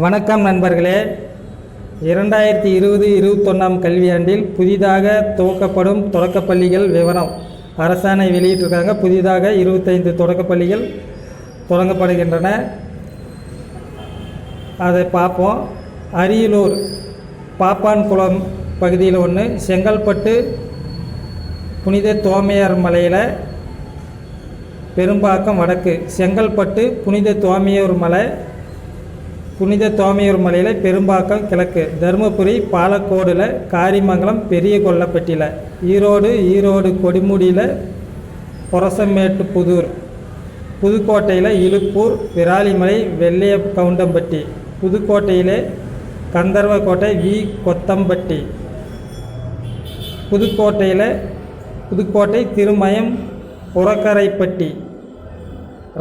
வணக்கம் நண்பர்களே. இரண்டாயிரத்தி இருபது இருபத்தொன்னாம் கல்வியாண்டில் புதிதாக துவக்கப்படும் தொடக்கப்பள்ளிகள் விவரம் அரசாணை வெளியிட்டிருக்காங்க. புதிதாக இருபத்தைந்து தொடக்கப்பள்ளிகள் தொடங்கப்படுகின்றன. அதை பார்ப்போம். அரியலூர் பாப்பான்குளம் பகுதியில் ஒன்று செங்கல்பட்டு புனித தோமையார் மலையில் பெரும்பாக்கம் வடக்கு செங்கல்பட்டு புனித தோமையூர் மலை புனித தோமையூர் மலையில் பெரும்பாக்கம் கிழக்கு. தருமபுரி பாலக்கோடில் காரிமங்கலம் பெரிய கொல்லப்பட்டியில் ஈரோடு ஈரோடு கொடிமுடியில் புரசமேட்டு புதூர். புதுக்கோட்டையில் இலுப்பூர் விராலிமலை வெள்ளைய கவுண்டம்பட்டி புதுக்கோட்டையிலே கந்தர்வக்கோட்டை வி. கொத்தம்பட்டி. புதுக்கோட்டையில் புதுக்கோட்டை திருமயம் புறக்கரைப்பட்டி.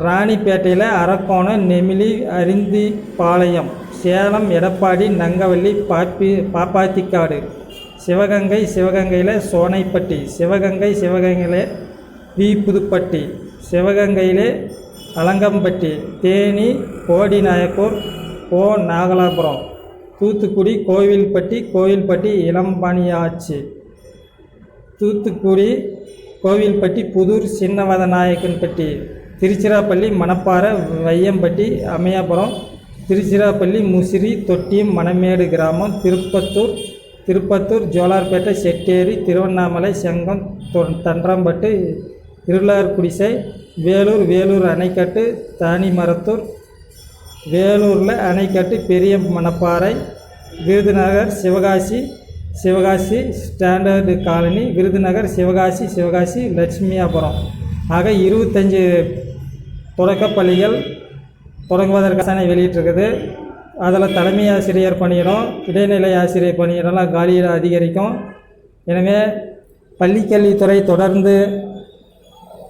ராணிப்பேட்டையில் அரக்கோணம் நெமிலி அரிந்திபாளையம் சேலம் எடப்பாடி நங்கவள்ளி பாப்பி பாப்பாத்திக்காடு சிவகங்கை சிவகங்கையில் சோனைப்பட்டி சிவகங்கை சிவகங்கையில் வி புதுப்பட்டி சிவகங்கையிலே அலங்கம்பட்டி தேனி கோடிநாயக்கூர் ஓ நாகலாபுரம் தூத்துக்குடி கோவில்பட்டி கோவில்பட்டி இளம்பணியாச்சி தூத்துக்குடி கோவில்பட்டி புதூர் சின்னவதநாயக்கன்பட்டி திருச்சிராப்பள்ளி மணப்பாறை வையம்பட்டி அம்மையாபுரம் திருச்சிராப்பள்ளி முசிறி தொட்டியம் மணமேடு கிராமம் திருப்பத்தூர் திருப்பத்தூர் ஜோலார்பேட்டை செட்டேரி திருவண்ணாமலை செங்கம் தன்றாம்பட்டு இருளார் குடிசை வேலூர் வேலூர் அணைக்கட்டு தானிமரத்தூர் வேலூரில் அணைக்கட்டு பெரிய மணப்பாறை விருதுநகர் சிவகாசி சிவகாசி ஸ்டாண்டர்டு காலனி விருதுநகர் சிவகாசி சிவகாசி லட்சுமியாபுரம். ஆக இருபத்தஞ்சி தொடக்கப்பள்ளிகள் தொடங்குவதற்கான வெளியிட்டிருக்குது. அதில் தலைமை ஆசிரியர் பணியிடம் இடைநிலை ஆசிரியர் பணியிடம்லாம் காலியில் அதிகரிக்கும். எனவே பள்ளிக்கல்வித்துறை தொடர்ந்து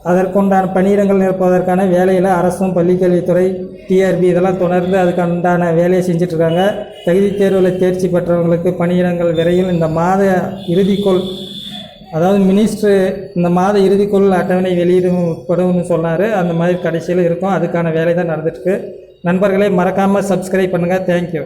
அதற்குண்டான பணியிடங்கள் நிரப்புவதற்கான வேலையில் அரசும் பள்ளிக்கல்வித்துறை டிஆர்பி இதெல்லாம் தொடர்ந்து அதுக்குண்டான வேலையை செஞ்சிட்ருக்காங்க. தகுதி தேர்வில் தேர்ச்சி பெற்றவங்களுக்கு பணியிடங்கள் விரைவில் இந்த மாத இறுதிக்குள் அதாவது மினிஸ்ட்ரு இந்த மாத இறுதிக்குள் அட்டவணை வெளியிடப்படும்னு சொன்னார். அந்த மாதிரி கடைசியில் இருக்கும். அதுக்கான வேலை தான் நடந்துட்டுருக்கு நண்பர்களே மறக்காமல் சப்ஸ்கிரைப் பண்ணுங்கள் தேங்க்யூ